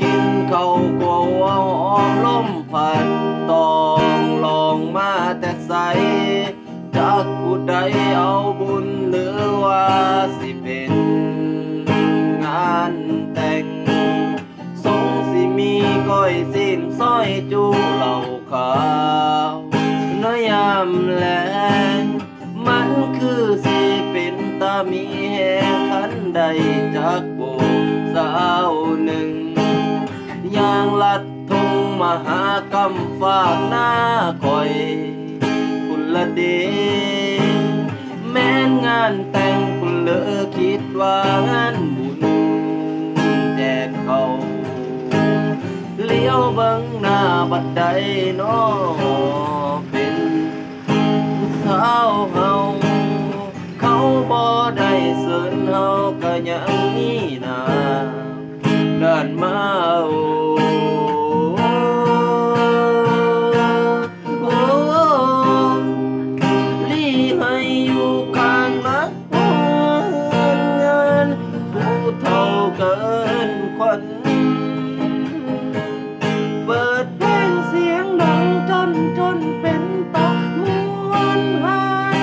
กินเขาวกลัวอมลมพัดตองลองมาแต่ใสจากผู้ใดเอาบุญหรือว่าสิเป็นงานแต่งทรงสิมีก้อยสิ้นสร้อยจูเหล่าขาวน้อยยามแลงมันคือสิเป็นตามีแหงขันใดจาก ลัดทงมหากรรมฝากหน้าคอย คุณละเดแม้นงานแต่งคุณเลอคิดว่างานบุญแจกเขาเลี้ยวเบังหน้าบัดใดน้อเป็นสาวเฮาเขาบ่ได้เสินเฮาก็ยังมีหน้าเดินมาเอ นคนเปิดเพลงเสียงดังจนจนเป็นตามวนหาย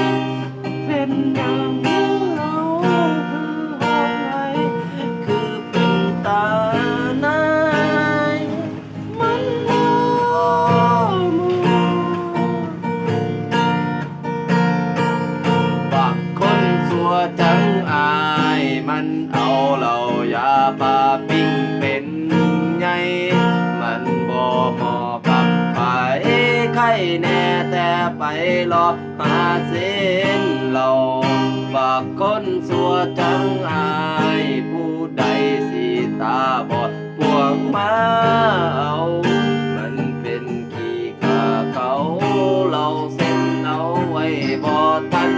เป็นอย่างนี้เราคือหอยคือเป็นตานายมันโมมูบักคนสัวจังอายมันเอาเหล่ายาปาปิ้งเป หมอปักไปไข่แน่แต่ไปรอหาเส้นลราฝากคนสัวจังอายผู้ใดสีตาบอดปวกมาเอามันเป็นขี้ขาเขาเราเส้นเอาไว้บอทัน